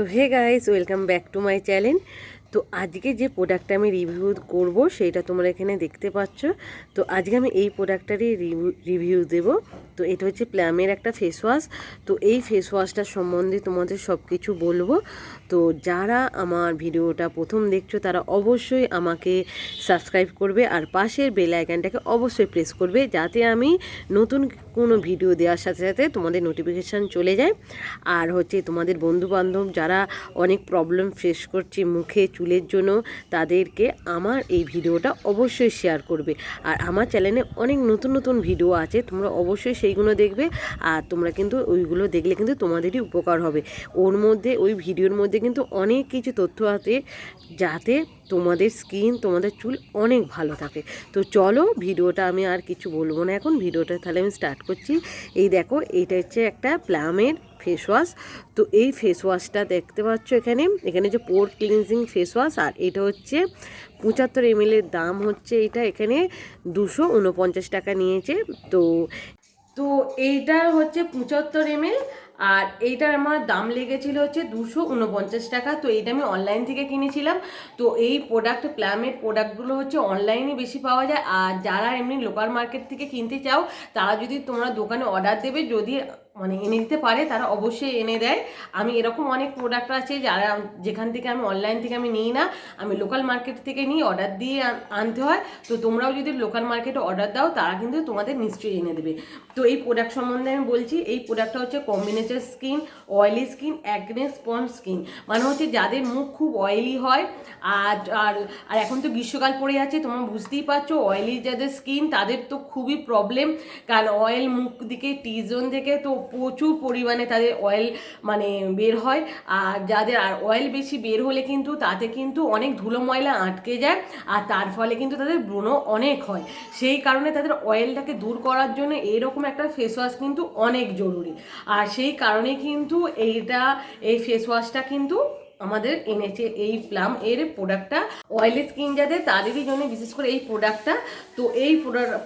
তো hey guys welcome back to my channel. তো আজকে যে প্রোডাক্টটা আমি রিভিউ করব, সেটা তোমরা এখানে দেখতে পাচ্ছ। তো আজকে আমি এই প্রোডাক্টটারই রিভিউ দেব। তো এটা হচ্ছে প্ল্যামের একটা ফেস ওয়াশ তো এই ফেস ওয়াশটার সম্বন্ধে তোমাদের সব কিছু বলব। তো যারা আমার ভিডিওটা প্রথম দেখছ, তারা অবশ্যই আমাকে সাবস্ক্রাইব করবে আর পাশের বেল আইকনটাকে অবশ্যই প্রেস করবে, যাতে আমি নতুন কোনো ভিডিও দেওয়ার সাথে সাথে তোমাদের নোটিফিকেশান চলে যায়। আর হচ্ছে তোমাদের বন্ধু বান্ধব যারা অনেক প্রবলেম ফেস করছে মুখে চুলের জন্য তাদেরকে আমার এই ভিডিওটা অবশ্যই শেয়ার করবে। আর আমার চ্যানেলে অনেক নতুন নতুন ভিডিও আছে, তোমরা অবশ্যই সেইগুলো দেখবে। আর তোমরা কিন্তু ওইগুলো দেখলে কিন্তু তোমাদেরই উপকার হবে। ওর মধ্যে, ওই ভিডিওর মধ্যে কিন্তু অনেক কিছু তথ্য আছে, যাতে তোমাদের স্কিন তোমাদের চুল অনেক ভালো থাকে। তো চলো ভিডিওটা আমি আর কিছু বলব না এখন, ভিডিওটা তাহলে আমি স্টার্ট করছি। এই দেখো এইটা হচ্ছে একটা প্লামের ফেস ওয়াশ তো এই ফেস ওয়াশটা দেখতে পাচ্ছ এখানে। এখানে যে পোর ক্লিনজিং ফেস ওয়াশ আর এটা হচ্ছে পঁচাত্তর এমএলের দাম হচ্ছে এটা। এখানে দুশো উনপঞ্চাশ টাকা নিয়েছে। তো তো এইটা হচ্ছে পঁচাত্তর এমএল আর এইটার আমার দাম লেগেছিল হচ্ছে দুশো উনপঞ্চাশ টাকা। তো এইটা আমি অনলাইন থেকে কিনেছিলাম। তো এই প্রোডাক্ট প্ল্যামের প্রোডাক্টগুলো হচ্ছে অনলাইনে বেশি পাওয়া যায়। আর যারা এমনি লোকাল মার্কেট থেকে কিনতে চাও, তারা যদি তোমরা দোকানে অর্ডার দেবে, যদি মানে এনে দিতে পারে, তারা অবশ্যই এনে দেয়। আমি এরকম অনেক প্রোডাক্ট আছে যারা যেখান থেকে আমি অনলাইন থেকে আমি নিই না। আমি লোকাল মার্কেট থেকে নিই অর্ডার দিয়ে আনতে হয়। তো তোমরাও যদি লোকাল মার্কেটে অর্ডার দাও, তারা কিন্তু তোমাদের নিশ্চয়ই এনে দেবে। তো এই প্রোডাক্ট সম্বন্ধে আমি বলছি, এই প্রোডাক্টটা হচ্ছে combination skin oily skin acne স্পন স্কিন মানে হচ্ছে যাদের মুখ খুব অয়েলি হয়, আর আর আর এখন তো গ্রীষ্মকাল পড়ে যাচ্ছে, তোমরা বুঝতেই পারছ অয়েলি যাদের স্কিন তাদের তো খুবই প্রবলেম কারণ অয়েল মুখ দিকে টিজন থেকে তো প্রচুর পরিমাণে তাদের অয়েল মানে বের হয়। আর যাদের আর অয়েল বেশি বের হলে কিন্তু তাতে কিন্তু অনেক ধুলো ময়লা আটকে যায় আর তার ফলে কিন্তু তাদের ব্রণ অনেক হয়। সেই কারণে তাদের অয়েলটাকে দূর করার জন্য এরকম একটা ফেস ওয়াশ কিন্তু অনেক জরুরি। আর সেই কারণে কিন্তু এইটা, এই ফেস ওয়াশটা কিন্তু আমাদের এনেছে এই প্লাম এর প্রোডাক্টটা অয়েলি স্কিন যাদের, তাদেরই জন্য বিশেষ করে এই প্রোডাক্টটা তো এই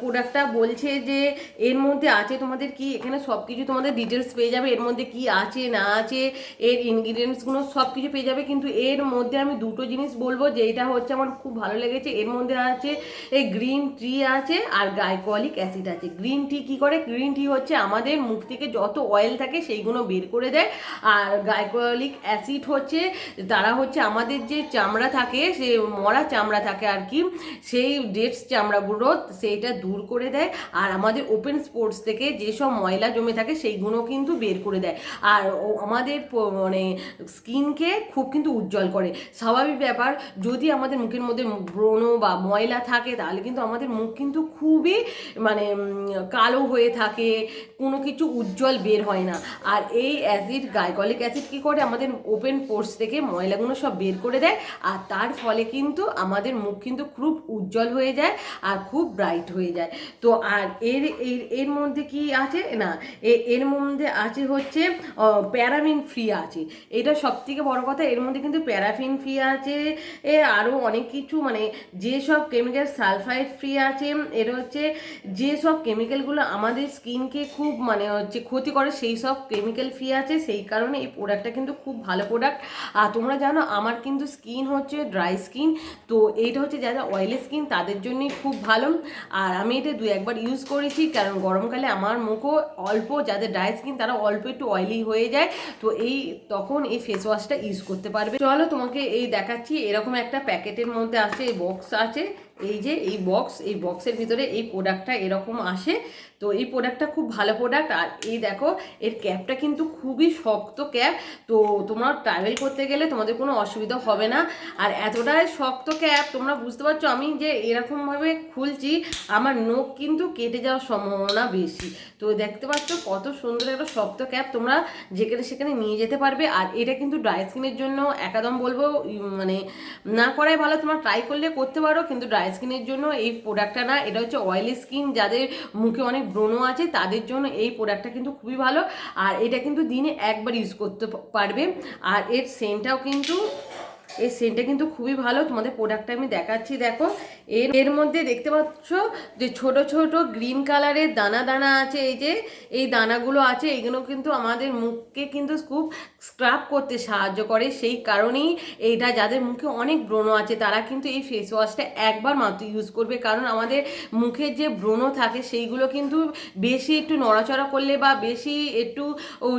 প্রোডাক্টটা বলছে যে, এর মধ্যে আছে তোমাদের কি, এখানে সব কিছু তোমাদের ডিটেলস পেয়ে যাবে। এর মধ্যে কি আছে, না আছে, এর ইনগ্রিডিয়েন্টসগুলো সব কিছু পেয়ে যাবে। কিন্তু এর মধ্যে আমি দুটো জিনিস বলব যেটা হচ্ছে আমার খুব ভালো লেগেছে। এর মধ্যে আছে, এই গ্রিন টি আছে আর গাইকোলিক অ্যাসিড আছে। গ্রিন টি কি করে? গ্রিন টি হচ্ছে আমাদের মুখ থেকে যত অয়েল থাকে, সেইগুলো বের করে দেয়। আর গাইকোলিক অ্যাসিড হচ্ছে তারা হচ্ছে আমাদের যে চামড়া থাকে, সে মরা চামড়া থাকে আর কি, সেই ডেটস চামড়াগুলো সেইটা দূর করে দেয় আর আমাদের ওপেন স্পোর্টস থেকে যেসব ময়লা জমে থাকে সেইগুলো কিন্তু বের করে দেয়। আর আমাদের মানে স্কিনকে খুব কিন্তু উজ্জ্বল করে। স্বাভাবিক ব্যাপার, যদি আমাদের মুখের মধ্যে ব্রণ বা ময়লা থাকে তাহলে কিন্তু আমাদের মুখ কিন্তু খুবই মানে কালো হয়ে থাকে, কোনো কিছু উজ্জ্বল বের হয় না। আর এই অ্যাসিড গাইকলিক অ্যাসিড কী করে আমাদের ওপেন পোর্স থেকে ময়লাগুলো সব বের করে দেয়, আর তার ফলে কিন্তু আমাদের মুখ কিন্তু খুব উজ্জ্বল হয়ে যায় আর খুব ব্রাইট হয়ে যায়। তো আর এর এর এর মধ্যে কি আছে? না এর মধ্যে আছে হচ্ছে প্যারামিন ফ্রি আছে। এটা সব থেকে বড় কথা, এর মধ্যে কিন্তু প্যারাফিন ফ্রি আছে, এ আরও অনেক কিছু মানে যেসব কেমিক্যাল সালফাইড ফ্রি আছে, এর হচ্ছে যেসব কেমিক্যালগুলো আমাদের স্কিনকে খুব মানে হচ্ছে ক্ষতি করে, সেই সব কেমিক্যাল ফ্রি আছে। সেই কারণে এই প্রোডাক্টটা কিন্তু খুব ভালো প্রোডাক্ট আর তোমরা জানো, আমার কিন্তু স্কিন হচ্ছে ড্রাই স্কিন তো এইটা হচ্ছে যারা অয়েলি স্কিন তাদের জন্যই খুব ভালো। আর আমি এটা দু একবার ইউজ করেছি, কারণ গরমকালে আমার মুখও অল্প, যাদের ড্রাই স্কিন তারা অল্প একটু অয়েলি হয়ে যায়, তো এই তখন এই ফেস ওয়াশটা ইউজ করতে পারবে। চলো তোমাকে এই দেখাচ্ছি, এরকম একটা প্যাকেটের মধ্যে আছে, এই বক্স আছে। এই যে এই বক্স এই বক্সের ভিতরে এই প্রোডাক্টটা এরকম আসে। তো এই প্রোডাক্টটা খুব ভালো প্রোডাক্ট আর এই দেখো, এর ক্যাপটা কিন্তু খুবই শক্ত ক্যাপ তো তোমরা ট্রাভেল করতে গেলে তোমাদের কোনো অসুবিধা হবে না। আর এতটাই শক্ত ক্যাপ তোমরা বুঝতে পারছ আমি যে এরকমভাবে খুলছি, আমার নখ কিন্তু কেটে যাওয়ার সম্ভাবনা বেশি। তো দেখতে পাচ্ছ কত সুন্দর একটা শক্ত ক্যাপ তোমরা যেখানে সেখানে নিয়ে যেতে পারবে। আর এটা কিন্তু ড্রাই স্কিনের জন্য একদম বলব মানে না করাই ভালো। তোমরা ট্রাই করলে করতে পারো, কিন্তু ড্রাই স্কিনের জন্য এই প্রোডাক্টটা না, এটা হচ্ছে অয়েলি স্কিন যাদের মুখে অনেক ব্রণ আছে, তাদের জন্য এই প্রোডাক্টটা কিন্তু খুবই ভালো। আর এটা কিন্তু দিনে একবার ইউজ করতে পারবে। আর এর সেন্টটাও কিন্তু এই সেন্টটা কিন্তু খুবই ভালো। তোমাদের প্রোডাক্টটা আমি দেখাচ্ছি, দেখো। এর এর মধ্যে দেখতে পাচ্ছ যে ছোট ছোট গ্রিন কালারের দানা দানা আছে, এই যে, এই দানাগুলো আছে, এগুলো কিন্তু আমাদের মুখকে কিন্তু খুব স্ক্রাব করতে সাহায্য করে। সেই কারণেই এইটা যাদের মুখে অনেক ব্রণ আছে, তারা কিন্তু এই ফেস ওয়াশটা একবার মাত্র ইউজ করবে। কারণ আমাদের মুখের যে ব্রণ থাকে, সেইগুলো কিন্তু বেশি একটু নড়াচড়া করলে বা বেশি একটু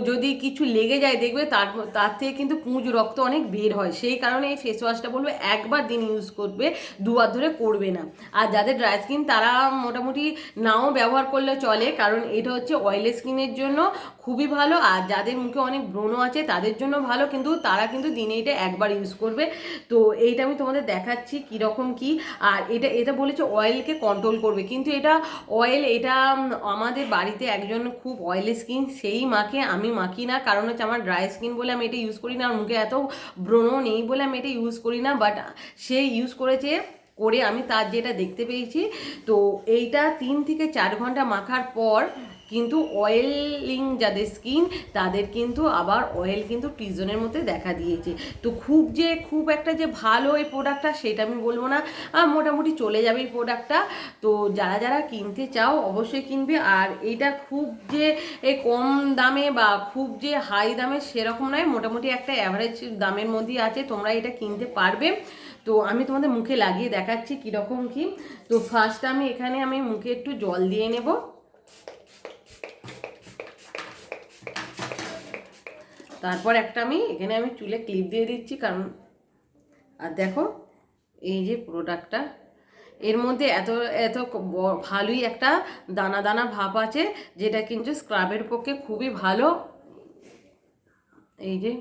যদি কিছু লেগে যায় দেখবে, তার তার থেকে কিন্তু পুঁজ রক্ত অনেক বের হয়। সেই কারণে এই ফেস ওয়াশটা বলব একবার দিন ইউজ করবে, দুবার ধরে করবে। না। আর যাদের ড্রাই স্কিন তারা মোটামুটি নাও ব্যবহার করলে চলে, কারণ এটা হচ্ছে অয়েলি স্কিনের জন্য খুবই ভালো। আর যাদের মুখে অনেক ব্রণ আছে তাদের জন্য ভালো, কিন্তু তারা কিন্তু দিনে এটা একবার ইউজ করবে। তো এইটা আমি তোমাদের দেখাচ্ছি কীরকম কি। আর এটা এটা বলেছে অয়েলকে কন্ট্রোল করবে। কিন্তু এটা অয়েল এটা আমাদের বাড়িতে একজন খুব অয়েলি স্কিন সেই মাকে আমি মাখি না। কারণ হচ্ছে আমার ড্রাই স্কিন বলে আমি এটা ইউজ করি না। আর মুখে এত ব্রণ নেই বলে আমি এটা ইউজ করি না। বাট সে ইউজ করেছে করে আমি তার যেটা দেখতে পেয়েছি। তো এইটা তিন থেকে চার ঘণ্টা মাখার পর কিন্তু অয়েলিং যাদের স্কিন তাদের কিন্তু আবার অয়েল কিন্তু টিজনের মধ্যে দেখা দিয়েছে। তো খুব যে, খুব একটা যে ভালো এই প্রোডাক্টটা সেটা আমি বলব না। মোটামুটি চলে যাবে এই প্রোডাক্টটা তো যারা যারা কিনতে চাও অবশ্যই কিনবে। আর এইটা খুব যে কম দামে বা খুব যে হাই দামে সেরকম নয়। মোটামুটি একটা অ্যাভারেজ দামের মধ্যেই আছে। তোমরা এটা কিনতে পারবে। তো আমি তোমাদের মুখে লাগিয়ে দেখাচ্ছি কীরকম কি। তো ফার্স্ট আমি এখানে আমি মুখে একটু জল দিয়ে নেব। তারপর একটা আমি এখানে আমি চুলে ক্লিপ দিয়ে দিচ্ছি কারণ আর দেখো, এই যে প্রোডাক্টটা এর মধ্যে এত এত ভালোই একটা দানা দানা ভাব আছে, যেটা কিন্তু স্ক্রাবের পক্ষে খুবই ভালো। এই যে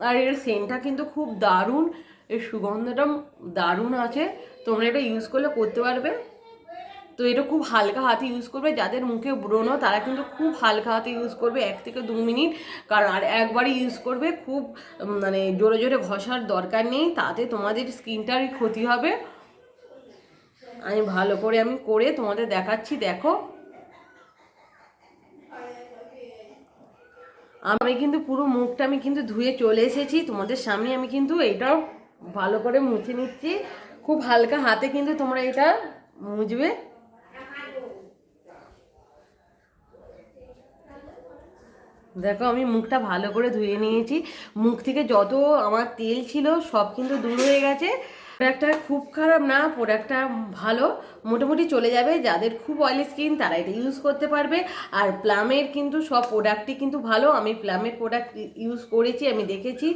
আর এর সেন্টটা কিন্তু খুব দারুণ। এর সুগন্ধটা দারুণ আছে। তোমরা এটা ইউজ করলে করতে পারবে। তো এটা খুব হালকা হাতে ইউজ করবে। যাদের মুখে ব্রণ তারা কিন্তু খুব হালকা হাতে ইউজ করবে, এক থেকে দু মিনিট। কারণ আর একবারই ইউজ করবে, খুব মানে জোরে জোরে ঘষার দরকার নেই। তাতে তোমাদের স্কিনটারই ক্ষতি হবে। আমি ভালো করে আমি করে তোমাদের দেখাচ্ছি। দেখো। আমি কিন্তু পুরো মুখটা আমি কিন্তু ধুয়ে চলে এসেছি। তোমাদের সামনে আমি কিন্তু এটাও ভালো করে মুছে নিচ্ছি। খুব হালকা হাতে কিন্তু তোমরা এটা মুছবে। দেখো, আমি মুখটা ভালো করে ধুয়ে নিয়েছি। মুখ থেকে যত আমার তেল ছিল সব কিন্তু দূর হয়ে গেছে। প্রোডাক্টটা খুব খারাপ না, প্রোডাক্টটা ভালো। মোটামুটি চলে যাবে। যাদের খুব অয়েলি স্কিন তারা এটা ইউজ করতে পারবে। আর প্লামের কিন্তু সব প্রোডাক্টই কিন্তু ভালো। আমি প্লামের প্রোডাক্ট ইউজ করেছি, আমি দেখেছি,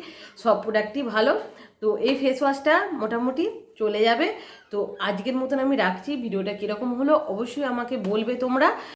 সব প্রোডাক্টই ভালো। তো এই ফেস ওয়াশটা মোটামুটি চলে যাবে। তো আজকের মতন আমি রাখছি। ভিডিওটা কীরকম হলো অবশ্যই আমাকে বলবে তোমরা।